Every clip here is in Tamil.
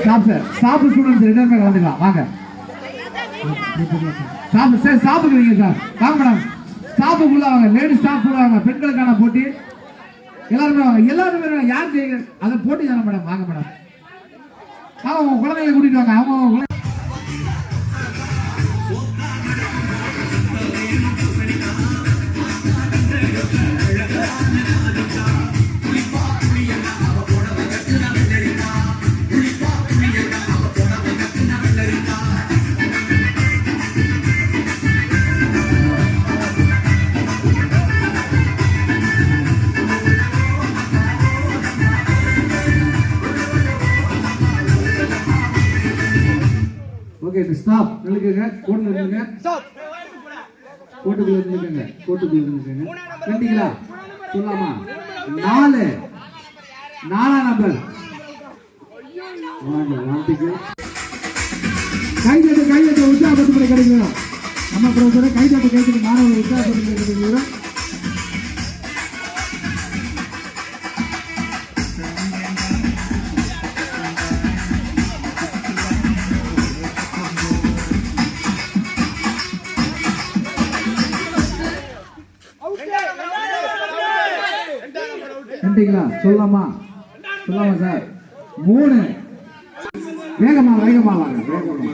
ஸ்டாப் சார் ஸ்டாப் ஸ்டூடெண்ட்ஸ் ரெண்டு பேர் கலந்துக்கலாம். வாங்க. ஸ்டாப் சார் ஸ்டாப்புக்கு வைங்க சார். வாங்க மேடம் ஸ்டாப்புக்குள்ள வாங்க. லேடிஸ் ஸ்டாஃப் உள்ள வாங்க. பெண்களுக்கான போட்டி. எல்லாருமே வாங்க. எல்லாருமே யார் ஜெயிக்க அதை போட்டி தானே மேடம் வாங்க மேடம் ஆமாம் உங்க குழந்தைகளை கூட்டிட்டு வாங்க. அவங்க ஓகே ஸ்டாப் நிலுக்குங்க கோட்டில் நில்லுங்க. கோட்டுக்குள்ள நில்லுங்க. கோட்டுக்குள்ள நில்லுங்க கண்டிங்களா சொல்லாமா? நாலு. நாலாம் நம்பர். வாங்க வாழ்த்துக்கள் கைதட்டு கைதட்டு. உற்சாகப்படுத்தி கிடைக்கிறோம் நம்ம கைதட்டு கைதட்டு. மாணவர்கள் உற்சாகப்படுத்தி கிடைக்கிறோம் கண்டிங்களா சொல்லலாமா? சொல்லலாமா சார்? மூணு. வேகமா வேகமா வாங்க வேகமா.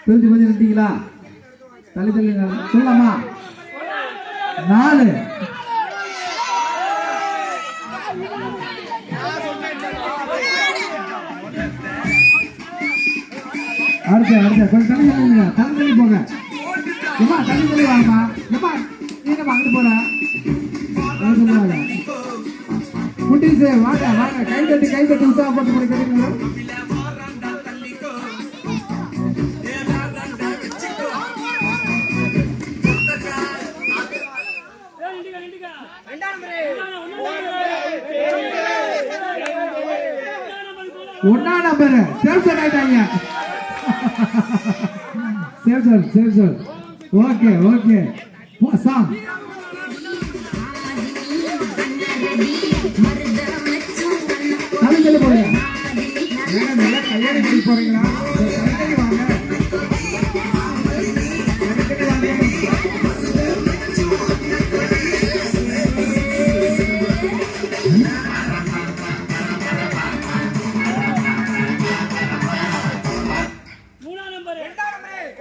பிரிஞ்சு பிரிஞ்சு நின்றீங்களா தள்ளி தள்ளி சொல்லலாமா? நாலு. அடுத்த அடுத்த கொஞ்சம் தள்ளி தள்ளிங்க தள்ளி தள்ளி போங்க ஏமா தள்ளி தள்ளி வாங்கம்மா நீங்க அங்கிட்டு போற? குட்டீஸே வாங்க வாங்க. கை தட்டி கை தட்டி உற்சாகப்பட்டு போய் கிடைக்குங்களா ஒன்னா நம்பர். சேவ் சார் ஆயிட்டாங்க. Save sir save sir. Okay okay. Song. பிடி போறீங்களா தள்ளி தள்ளி வாங்க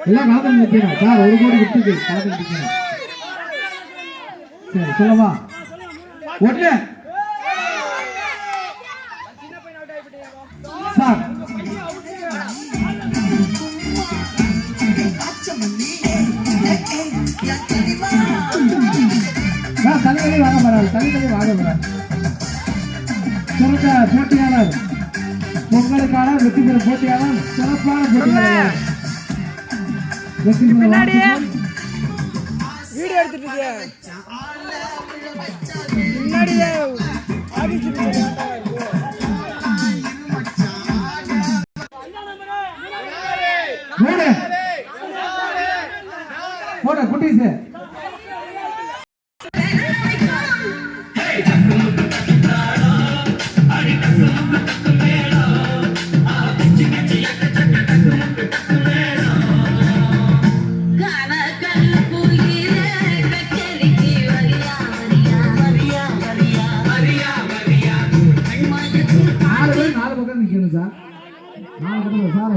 எல்லாம் காதல் நிற்கிறேன் சார் ஒரு கோடி விட்டுக்கு காதல் சரி சொல்லவா? ஒண்ணு. சார். தனித்தனி வாங்க போறாரு தனித்தனி வாங்க போறாரு சிறந்த போட்டியாளர். பொங்கலுக்கான வெற்றி பெறும் போட்டியாளர் சிறப்பான போட்டியாளர். வெற்றி பெறும். வீடியோ எடுத்துட்டு? முன்னாடியே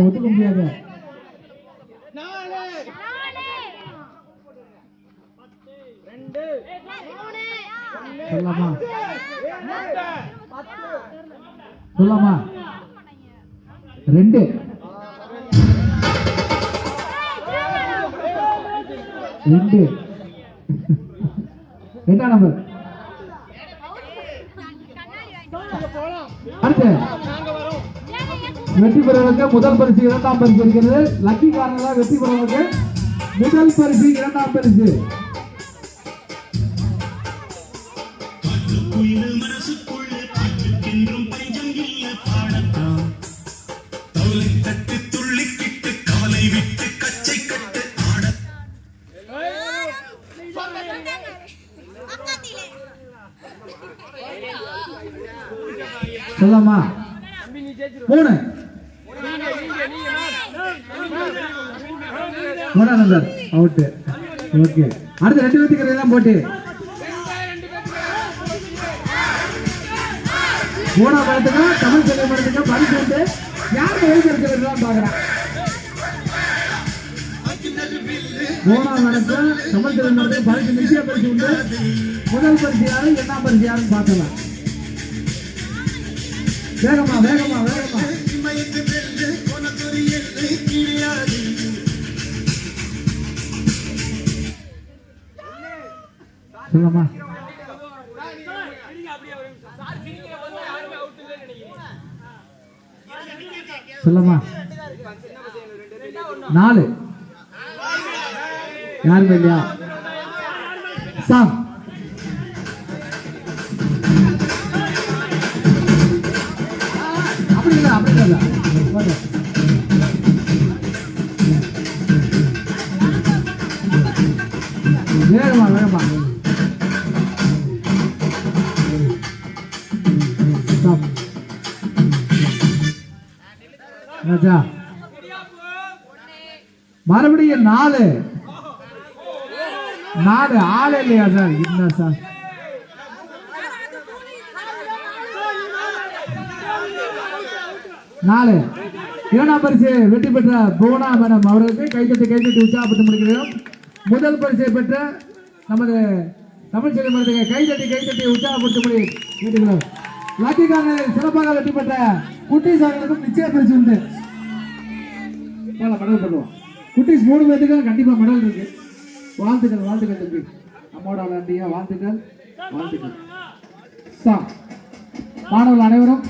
பக்கம் ஒத்துக்க முடியாது. சொல்லாமா? சொல்லலாமா ரெண்டு. ரெண்டு. எட்டாம் நம்பர்? அடுத்து. வெற்றி பெறுவதற்கு முதல் பரிசு இரண்டாம் பரிசு இருக்கிறது. லக்கி காரணங்களா வெற்றி பெறுவதற்கு முதல் பரிசு இரண்டாம் பரிசு. குயில் மனசுக்குள்ள மூணாம் நம்பர் அவுட்டு ஓகே அடுத்து ரெண்டு பேத்துக்கு தான் போட்டு. மூணாம் படத்துக்கு தமிழ் செல்வி படத்துக்கு பரிசு வந்து யாருக்கு வயசு பாக்குறேன் பார்க்குறேன் மூணாம் தமிழ் செல்வி படத்துக்கு பரிசு நிச்சய பரிசு உண்டு. முதல் பரிசு யாரு இரண்டாம் பரிசு யாருன்னு பார்க்கலாம். வேகமா வேகமா வேகமா. சொல்லமா சொல்லமா நாலு. யாருமே இல்லையா? சாங் அப்படி இல்லை அப்படி இல்லை. போதும். வேகமா. ராஜா. மறுபடியும் நாலு. நாலு ஆள் இல்லையா சார்? என்ன சார். நாலு. இரண்டாம் பரிசு வெற்றி பெற்ற புவனா மேடம் அவர்களுக்கு கைத்தட்டி கைத்தட்டி உற்சாகப்பட்டு முடிக்கிறோம். முதல் பரிசை பெற்ற நமது தமிழ் செல்வி மரத்துக்கு கைத்தட்டி கைத்தட்டி உற்சாகப்படுத்தும்படி கேட்டுக்கிறோம் லக்கிக்கான சிறப்பாக வெற்றி பெற்ற குட்டி அவர்களுக்கும் நிச்சய பரிசு உண்டு. போலாம், மெடல் பண்ணுவோம். குட்டீஸ் மூணு பேத்துக்கும் கண்டிப்பா மெடல் இருக்கு. வாழ்த்துக்கள் வாழ்த்துக்கள் தம்பி. அம்மோட விளையாண்டிய வாழ்த்துக்கள் வாழ்த்துக்கள். சா மாணவர்கள் அனைவரும்